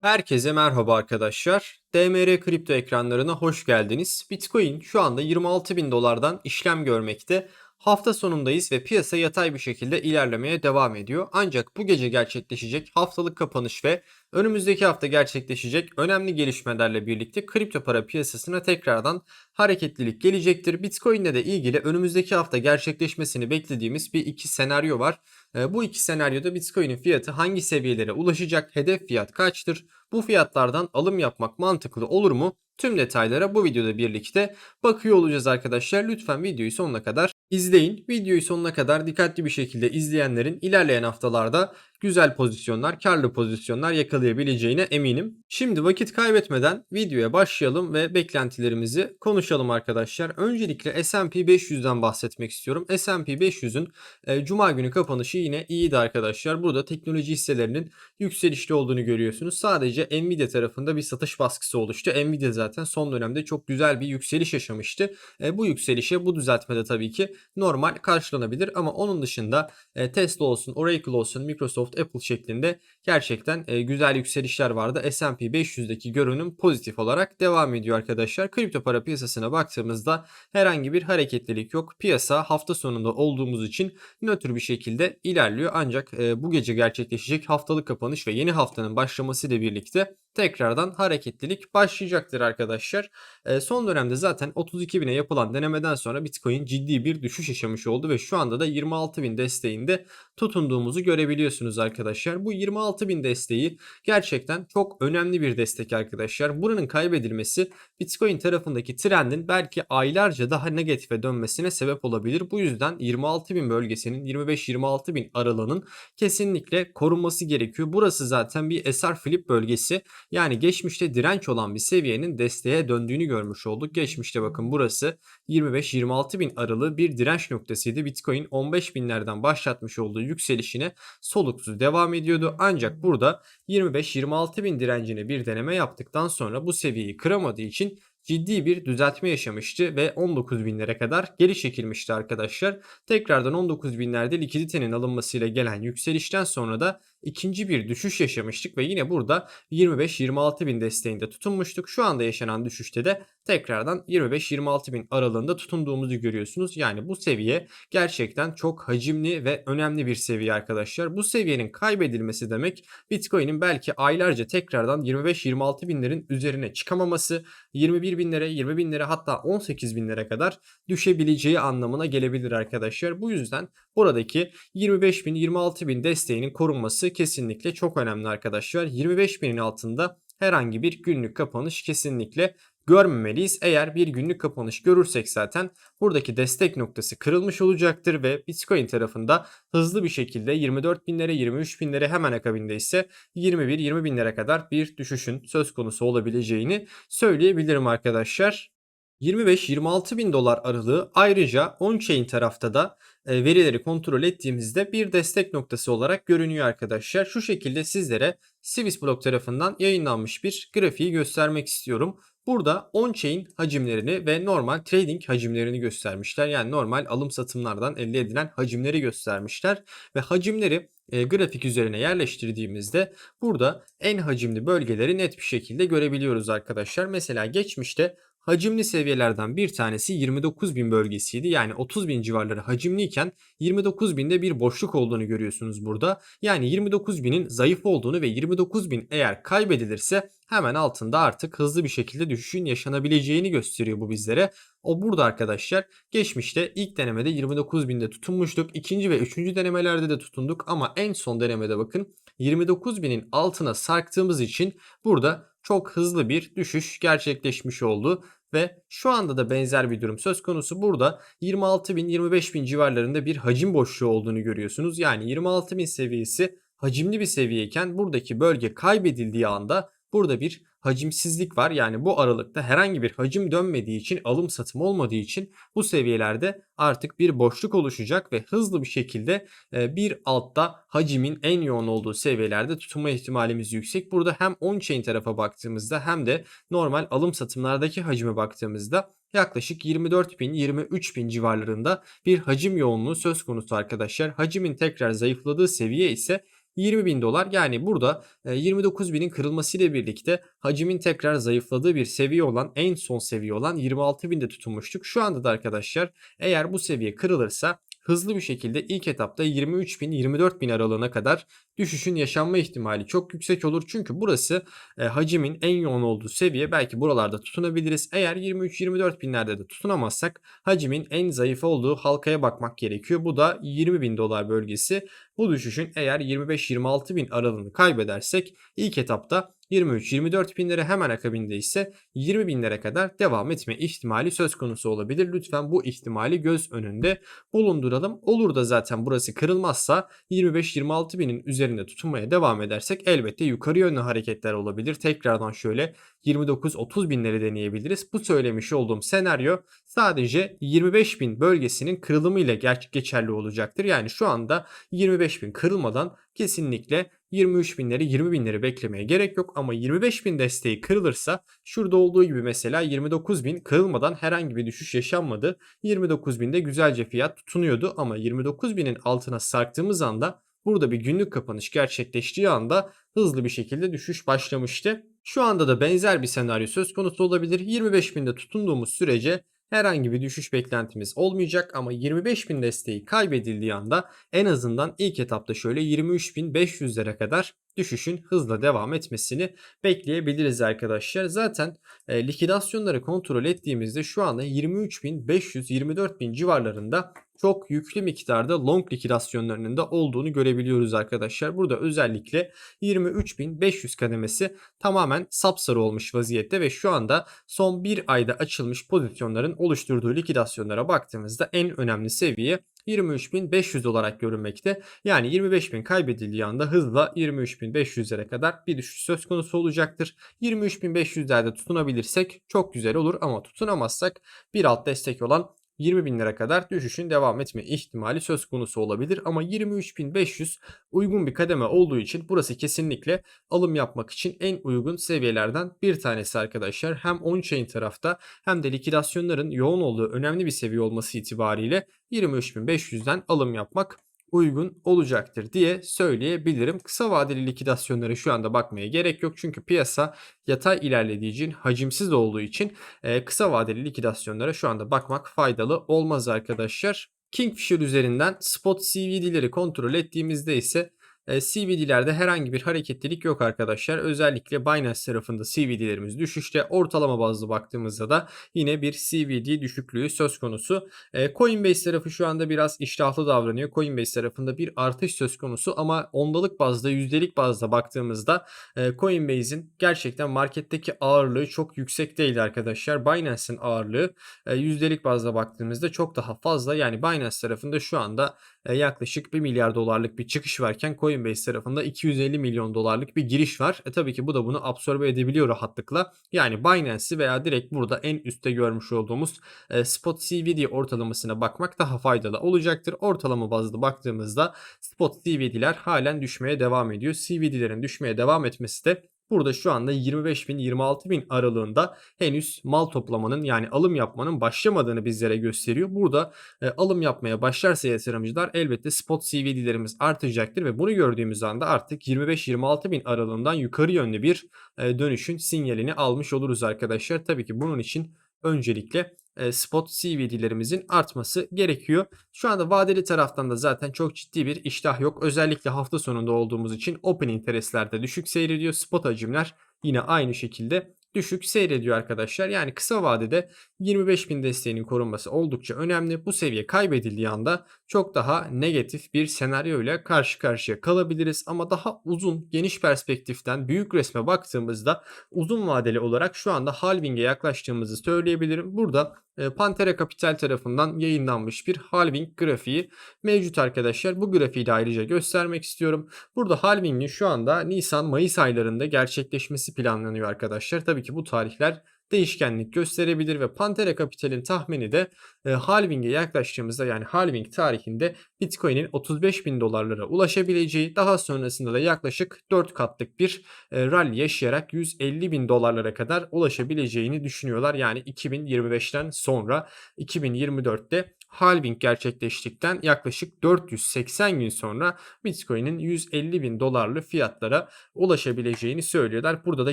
Herkese merhaba arkadaşlar. DMR kripto ekranlarına hoş geldiniz. Bitcoin şu anda 26 bin dolardan işlem görmekte. Hafta sonundayız ve piyasa yatay bir şekilde ilerlemeye devam ediyor. Ancak bu gece gerçekleşecek haftalık kapanış ve önümüzdeki hafta gerçekleşecek önemli gelişmelerle birlikte kripto para piyasasına tekrardan hareketlilik gelecektir. Bitcoin ile de ilgili önümüzdeki hafta gerçekleşmesini beklediğimiz bir iki senaryo var. E, bu iki senaryoda Bitcoin'in fiyatı hangi seviyelere ulaşacak, hedef fiyat kaçtır, bu fiyatlardan alım yapmak mantıklı olur mu? Tüm detaylara bu videoda birlikte bakıyor olacağız arkadaşlar. Lütfen videoyu sonuna kadar izleyin. Videoyu sonuna kadar dikkatli bir şekilde izleyenlerin ilerleyen haftalarda güzel pozisyonlar, karlı pozisyonlar yakalayabileceğine eminim. Şimdi vakit kaybetmeden videoya başlayalım ve beklentilerimizi konuşalım arkadaşlar. Öncelikle S&P 500'den bahsetmek istiyorum. S&P 500'ün e, cuma günü kapanışı yine iyiydi arkadaşlar. Burada teknoloji hisselerinin yükselişte olduğunu görüyorsunuz. Sadece Nvidia tarafında bir satış baskısı oluştu. Nvidia zaten son dönemde çok güzel bir yükseliş yaşamıştı. E, bu yükselişe bu düzeltmede tabii ki normal karşılanabilir ama onun dışında e, Tesla olsun, Oracle olsun, Microsoft, Apple şeklinde gerçekten e, güzel yükselişler vardı. S&P 500'deki görünüm pozitif olarak devam ediyor arkadaşlar. Kripto para piyasasına baktığımızda herhangi bir hareketlilik yok. Piyasa hafta sonunda olduğumuz için nötr bir şekilde ilerliyor. Ancak e, bu gece gerçekleşecek haftalık kapanış ve yeni haftanın başlaması ile birlikte tekrardan hareketlilik başlayacaktır arkadaşlar. E, son dönemde zaten 32 bine yapılan denemeden sonra Bitcoin ciddi bir düşüş yaşamış oldu ve şu anda da 26 bin desteğinde tutunduğumuzu görebiliyorsunuz arkadaşlar. Bu 26 bin desteği gerçekten çok önemli bir destek arkadaşlar. Buranın kaybedilmesi Bitcoin tarafındaki trendin belki aylarca daha negatife dönmesine sebep olabilir. Bu yüzden 26 bin bölgesinin 25-26 bin aralığının kesinlikle korunması gerekiyor. Burası zaten bir SR flip bölgesi. Yani geçmişte direnç olan bir seviyenin desteğe döndüğünü görmüş olduk. Geçmişte bakın burası 25-26 bin aralığı bir direnç noktasıydı. Bitcoin 15 binlerden başlatmış olduğu yükselişine soluksuz devam ediyordu. Ancak burada 25-26 bin direncine bir deneme yaptıktan sonra bu seviyeyi kıramadığı için ciddi bir düzeltme yaşamıştı ve 19 binlere kadar geri çekilmişti arkadaşlar. Tekrardan 19 binlerde likiditenin alınmasıyla gelen yükselişten sonra da ikinci bir düşüş yaşamıştık ve yine burada 25-26 bin desteğinde tutunmuştuk. Şu anda yaşanan düşüşte de tekrardan 25-26 bin aralığında tutunduğumuzu görüyorsunuz. Yani bu seviye gerçekten çok hacimli ve önemli bir seviye arkadaşlar. Bu seviyenin kaybedilmesi demek Bitcoin'in belki aylarca tekrardan 25-26 binlerin üzerine çıkamaması, 21 binlere, 20 binlere hatta 18 binlere kadar düşebileceği anlamına gelebilir arkadaşlar. Bu yüzden buradaki 25 bin, 26 bin desteğinin korunması kesinlikle çok önemli arkadaşlar. 25 binin altında herhangi bir günlük kapanış kesinlikle görmemeliyiz. Eğer bir günlük kapanış görürsek zaten buradaki destek noktası kırılmış olacaktır ve Bitcoin tarafında hızlı bir şekilde 24 binlere 23 binlere hemen akabinde ise 21-20 binlere kadar bir düşüşün söz konusu olabileceğini söyleyebilirim arkadaşlar. 25-26 bin dolar aralığı ayrıca on-chain tarafta da e, verileri kontrol ettiğimizde bir destek noktası olarak görünüyor arkadaşlar. Şu şekilde sizlere Swiss tarafından yayınlanmış bir grafiği göstermek istiyorum. Burada on-chain hacimlerini ve normal trading hacimlerini göstermişler. Yani normal alım satımlardan elde edilen hacimleri göstermişler. Ve hacimleri e, grafik üzerine yerleştirdiğimizde burada en hacimli bölgeleri net bir şekilde görebiliyoruz arkadaşlar. Mesela geçmişte hacimli seviyelerden bir tanesi 29.000 bölgesiydi. Yani 30.000 civarları hacimliyken 29.000'de bir boşluk olduğunu görüyorsunuz burada. Yani 29.000'in zayıf olduğunu ve 29.000 eğer kaybedilirse hemen altında artık hızlı bir şekilde düşüşün yaşanabileceğini gösteriyor bu bizlere. O burada arkadaşlar geçmişte ilk denemede 29.000'de tutunmuştuk. ikinci ve üçüncü denemelerde de tutunduk ama en son denemede bakın 29.000'in altına sarktığımız için burada çok hızlı bir düşüş gerçekleşmiş oldu ve şu anda da benzer bir durum söz konusu. Burada 26 bin 25 bin civarlarında bir hacim boşluğu olduğunu görüyorsunuz. Yani 26 bin seviyesi hacimli bir seviyeyken buradaki bölge kaybedildiği anda burada bir hacimsizlik var. Yani bu aralıkta herhangi bir hacim dönmediği için alım satım olmadığı için bu seviyelerde artık bir boşluk oluşacak ve hızlı bir şekilde e, bir altta hacimin en yoğun olduğu seviyelerde tutunma ihtimalimiz yüksek. Burada hem on-chain tarafa baktığımızda hem de normal alım satımlardaki hacime baktığımızda yaklaşık 24 bin 23 bin civarlarında bir hacim yoğunluğu söz konusu arkadaşlar. Hacimin tekrar zayıfladığı seviye ise 20 bin dolar. Yani burada e, 29 binin kırılmasıyla birlikte hacimin tekrar zayıfladığı bir seviye olan en son seviye olan 26 binde tutunmuştuk. Şu anda da arkadaşlar eğer bu seviye kırılırsa hızlı bir şekilde ilk etapta 23 bin 24 bin aralığına kadar düşüşün yaşanma ihtimali çok yüksek olur. Çünkü burası e, hacimin en yoğun olduğu seviye belki buralarda tutunabiliriz. Eğer 23-24 binlerde de tutunamazsak hacimin en zayıf olduğu halkaya bakmak gerekiyor. Bu da 20 bin dolar bölgesi. Bu düşüşün eğer 25-26 bin aralığını kaybedersek ilk etapta 23-24 binlere hemen akabinde ise 20 binlere kadar devam etme ihtimali söz konusu olabilir. Lütfen bu ihtimali göz önünde bulunduralım. Olur da zaten burası kırılmazsa 25-26 binin üzerinde tutunmaya devam edersek elbette yukarı yönlü hareketler olabilir. Tekrardan şöyle 29-30 binleri deneyebiliriz. Bu söylemiş olduğum senaryo sadece 25 bin bölgesinin kırılımı ile geçerli olacaktır. Yani şu anda 25 bin kırılmadan kesinlikle 23 binleri 20 binleri beklemeye gerek yok ama 25 bin desteği kırılırsa şurada olduğu gibi mesela 29 bin kırılmadan herhangi bir düşüş yaşanmadı. 29 binde güzelce fiyat tutunuyordu ama 29 binin altına sarktığımız anda burada bir günlük kapanış gerçekleştiği anda hızlı bir şekilde düşüş başlamıştı. Şu anda da benzer bir senaryo söz konusu olabilir. 25 binde tutunduğumuz sürece herhangi bir düşüş beklentimiz olmayacak ama 25.000 desteği kaybedildiği anda en azından ilk etapta şöyle 23.500'lere kadar düşüşün hızla devam etmesini bekleyebiliriz arkadaşlar. Zaten e, likidasyonları kontrol ettiğimizde şu anda 23.500-24.000 civarlarında çok yüklü miktarda long likidasyonlarının da olduğunu görebiliyoruz arkadaşlar. Burada özellikle 23.500 kademesi tamamen sapsarı olmuş vaziyette ve şu anda son bir ayda açılmış pozisyonların oluşturduğu likidasyonlara baktığımızda en önemli seviye 23.500 olarak görünmekte. Yani 25.000 kaybedildiği anda hızla 23.500'lere kadar bir düşüş söz konusu olacaktır. 23.500'lerde tutunabilirsek çok güzel olur ama tutunamazsak bir alt destek olan 20 bin lira kadar düşüşün devam etme ihtimali söz konusu olabilir. Ama 23.500 uygun bir kademe olduğu için burası kesinlikle alım yapmak için en uygun seviyelerden bir tanesi arkadaşlar. Hem on-chain tarafta hem de likidasyonların yoğun olduğu önemli bir seviye olması itibariyle 23.500'den alım yapmak uygun olacaktır diye söyleyebilirim. Kısa vadeli likidasyonlara şu anda bakmaya gerek yok. Çünkü piyasa yatay ilerlediği için hacimsiz olduğu için e, kısa vadeli likidasyonlara şu anda bakmak faydalı olmaz arkadaşlar. Kingfisher üzerinden spot CVD'leri kontrol ettiğimizde ise e, CVD'lerde herhangi bir hareketlilik yok arkadaşlar. Özellikle Binance tarafında CVD'lerimiz düşüşte. Ortalama bazlı baktığımızda da yine bir CVD düşüklüğü söz konusu. E, Coinbase tarafı şu anda biraz iştahlı davranıyor. Coinbase tarafında bir artış söz konusu ama ondalık bazda, yüzdelik bazda baktığımızda e, Coinbase'in gerçekten marketteki ağırlığı çok yüksek değil arkadaşlar. Binance'in ağırlığı yüzdelik bazda baktığımızda çok daha fazla. Yani Binance tarafında şu anda yaklaşık 1 milyar dolarlık bir çıkış varken Coinbase tarafında 250 milyon dolarlık bir giriş var. E tabii ki bu da bunu absorbe edebiliyor rahatlıkla. Yani Binance'i veya direkt burada en üstte görmüş olduğumuz e, spot CVD ortalamasına bakmak daha faydalı olacaktır. Ortalama bazlı baktığımızda spot CVD'ler halen düşmeye devam ediyor. CVD'lerin düşmeye devam etmesi de Burada şu anda 25 bin 26 bin aralığında henüz mal toplamanın yani alım yapmanın başlamadığını bizlere gösteriyor. Burada e, alım yapmaya başlarsa yatırımcılar elbette spot CVD'lerimiz artacaktır ve bunu gördüğümüz anda artık 25-26 bin aralığından yukarı yönlü bir e, dönüşün sinyalini almış oluruz arkadaşlar. Tabii ki bunun için öncelikle spot CVD'lerimizin artması gerekiyor. Şu anda vadeli taraftan da zaten çok ciddi bir iştah yok. Özellikle hafta sonunda olduğumuz için open interestlerde düşük seyrediyor. Spot hacimler yine aynı şekilde düşük seyrediyor arkadaşlar. Yani kısa vadede 25.000 desteğinin korunması oldukça önemli. Bu seviye kaybedildiği anda çok daha negatif bir senaryo ile karşı karşıya kalabiliriz. Ama daha uzun, geniş perspektiften büyük resme baktığımızda uzun vadeli olarak şu anda halving'e yaklaştığımızı söyleyebilirim. Burada e, Pantera Capital tarafından yayınlanmış bir halving grafiği mevcut arkadaşlar. Bu grafiği de ayrıca göstermek istiyorum. Burada halvingin şu anda Nisan-Mayıs aylarında gerçekleşmesi planlanıyor arkadaşlar. Tabii ki bu tarihler değişkenlik gösterebilir ve Pantera Capital'in tahmini de e, halving'e yaklaştığımızda yani halving tarihinde Bitcoin'in 35 bin dolarlara ulaşabileceği daha sonrasında da yaklaşık 4 katlık bir e, rally yaşayarak 150 bin dolarlara kadar ulaşabileceğini düşünüyorlar. Yani 2025'ten sonra 2024'te halving gerçekleştikten yaklaşık 480 gün sonra Bitcoin'in 150 bin dolarlı fiyatlara ulaşabileceğini söylüyorlar. Burada da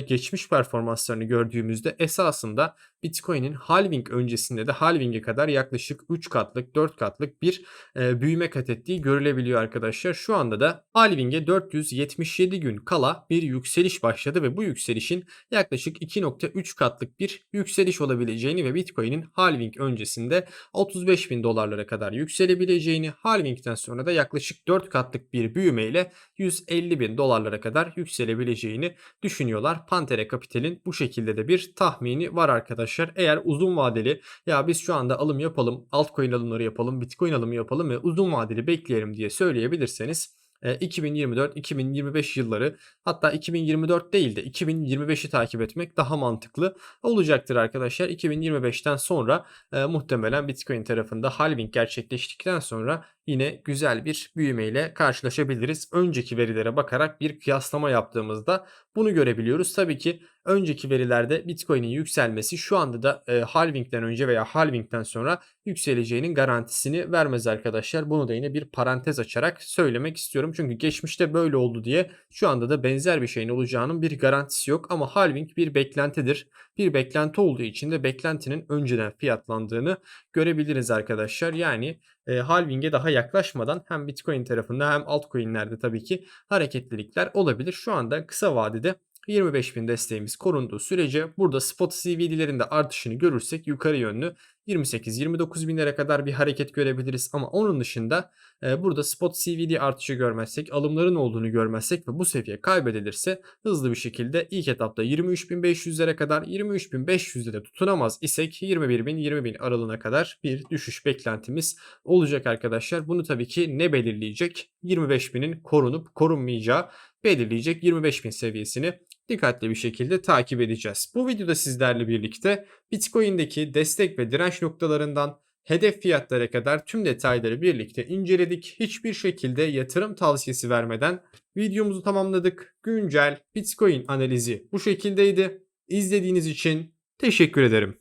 geçmiş performanslarını gördüğümüzde esasında Bitcoin'in halving öncesinde de halving'e kadar yaklaşık 3 katlık 4 katlık bir e, büyüme kat ettiği görülebiliyor arkadaşlar. Şu anda da halving'e 477 gün kala bir yükseliş başladı ve bu yükselişin yaklaşık 2.3 katlık bir yükseliş olabileceğini ve Bitcoin'in halving öncesinde 35 bin dolarlara kadar yükselebileceğini, halving'den sonra da yaklaşık 4 katlık bir büyümeyle 150 bin dolarlara kadar yükselebileceğini düşünüyorlar. Pantere Capital'in bu şekilde de bir tahmini var arkadaşlar. Eğer uzun vadeli ya biz şu anda alım yapalım, altcoin alımları yapalım, Bitcoin alımı yapalım ve uzun vadeli bekleyelim diye söyleyebilirseniz 2024-2025 yılları hatta 2024 değil de 2025'i takip etmek daha mantıklı olacaktır arkadaşlar. 2025'ten sonra e, muhtemelen Bitcoin tarafında halving gerçekleştikten sonra yine güzel bir büyümeyle karşılaşabiliriz. Önceki verilere bakarak bir kıyaslama yaptığımızda bunu görebiliyoruz. Tabii ki önceki verilerde Bitcoin'in yükselmesi şu anda da e, halvingden önce veya halvingden sonra yükseleceğinin garantisini vermez arkadaşlar. Bunu da yine bir parantez açarak söylemek istiyorum. Çünkü geçmişte böyle oldu diye şu anda da benzer bir şeyin olacağının bir garantisi yok. Ama halving bir beklentidir. Bir beklenti olduğu için de beklentinin önceden fiyatlandığını görebiliriz arkadaşlar. Yani e, halving'e daha yaklaşmadan hem Bitcoin tarafında hem altcoin'lerde tabii ki hareketlilikler olabilir. Şu anda kısa vadede 25.000 desteğimiz korunduğu sürece burada spot CVD'lerinde artışını görürsek yukarı yönlü 28-29 binlere kadar bir hareket görebiliriz. Ama onun dışında e, burada spot CVD artışı görmezsek, alımların olduğunu görmezsek ve bu seviye kaybedilirse hızlı bir şekilde ilk etapta 23.500'lere kadar 23.500'de de tutunamaz isek 21.000-20.000 aralığına kadar bir düşüş beklentimiz olacak arkadaşlar. Bunu tabii ki ne belirleyecek? 25.000'in korunup korunmayacağı belirleyecek 25.000 seviyesini dikkatli bir şekilde takip edeceğiz. Bu videoda sizlerle birlikte Bitcoin'deki destek ve direnç noktalarından hedef fiyatlara kadar tüm detayları birlikte inceledik. Hiçbir şekilde yatırım tavsiyesi vermeden videomuzu tamamladık. Güncel Bitcoin analizi bu şekildeydi. İzlediğiniz için teşekkür ederim.